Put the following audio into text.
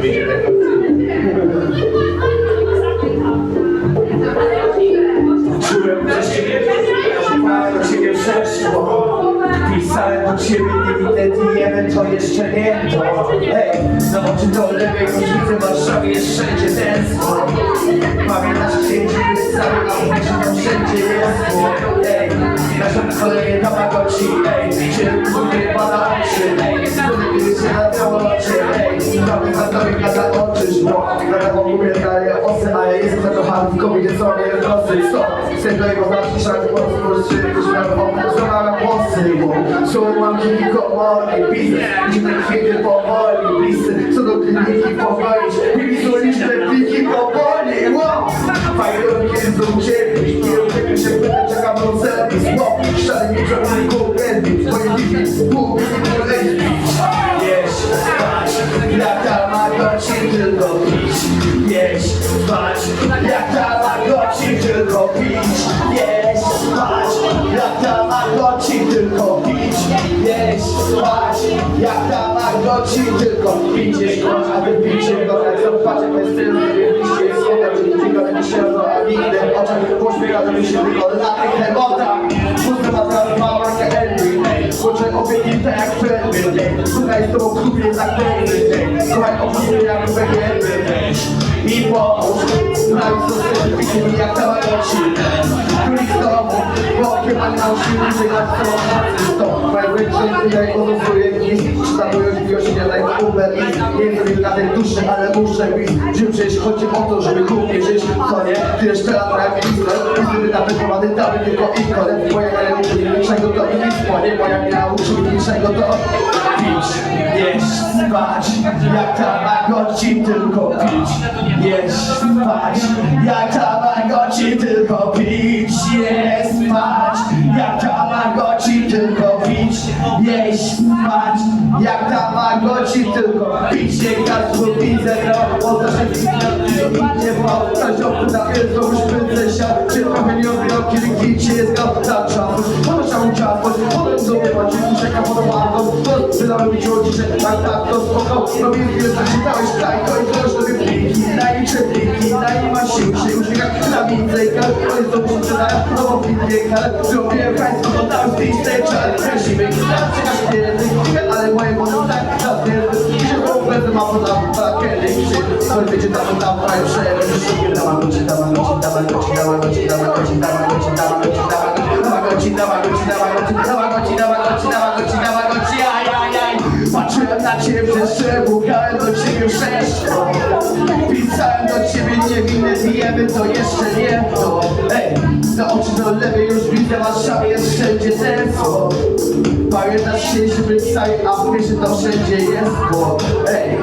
wyjdzie. Tak Czułem do siebie, do siebie przeszło. Pisałem do siebie, nie widzę diemy, to jeszcze nie to. Hej, na oczy do lewej różnicy Warszawy jest wszędzie tęskno. Pamiętasz gdzie jest cały, a uliczą wszędzie jest Hej, naszą koleję Tamagotchi, ej, czy lubię wygląda oczysz, bo wygląda po górę daje osy, a ja jestem zakochany w kobiecie, co nie rosy Co? Chcę do jego znaczy szak po prostu, że na wokół zawalam włosy, bo są mam kiki komory, biznes Idzie na kwiety powoli, bliscy, co do kliniki powolić Wybizą liczne pliki powoli, wow! Fajnie, kiedy są ciebie, nie rozumiem, że będę czekał na serwis, wow! Szczerze nie tylko pić Jeść, spać, jak ta magoci tylko pić Jeść, spać, jak ta magoci tylko pić Jeść, spać, jak ta magoci tylko spać, a wy picie, jak Słowa, czyli tylko nie się a nigdy oczach to mi się tylko na tych Opowiedz to jak przedny dzień Słuchaj z tobą w tak za pełny Słuchaj opuszczę jak wegenny dzień I pomóż Znaj co sobie widzimy jak cała nosi Królik z tobą Bokiem, a na usilnie Żegna z tobą artystą Najwyższy tutaj pozostuje dziś Przystanuję w wiośnie, daj Uber i Nie wiem na tej duszy, ale muszę być Czym przecież chodzi o to, żeby głównie żyć Co nie? Ty jeszcze lat na jak pisem I gdyby na wychowany damy tylko ikonę Moje najlepsze niczego to nic płonie Moja nie nauczyli niczego to Pić, jeść, spać. Jak tamagoci tylko pić Jeść, spać. Jak tamagoci tylko pić Jeść, spać. Jak tamagoci tylko pić Jeść, spać. Jak tamagoci tylko pić. Nie gaz lub widzę no Bo się nie było Coś obcyna jest to już pędzę się Czy trochę nie kilki Ci jest gata To mi cię Tak, tak, to spoko Robię chwilę, tak czytałeś Tajko i to już sobie pliki Daj mi pliki Daj mi ma sił Się na widzę To jest to muszę czytać No bo filmie Ale zrobiłem hajs To dałem pić tej czar Kręcimy Czekasz kiedy Ale moje mocno tak Zapierdolę będę ma poda Tak kiedy Coś będzie tam tam Prawie przejdę Tamagoci, tamagoci, tamagoci, tamagoci, tamagoci, tamagoci, tamagoci, tamagoci, tamagoci, na ciebie przez przebukałem do ciebie wszystko Pisałem do ciebie niewinne diemy, to jeszcze nie to. Ej, na oczy do lewej już widzę, Warszawie jest wszędzie tęskno Pamiętasz się, żeby pisali, a w to wszędzie jest, bo Ej,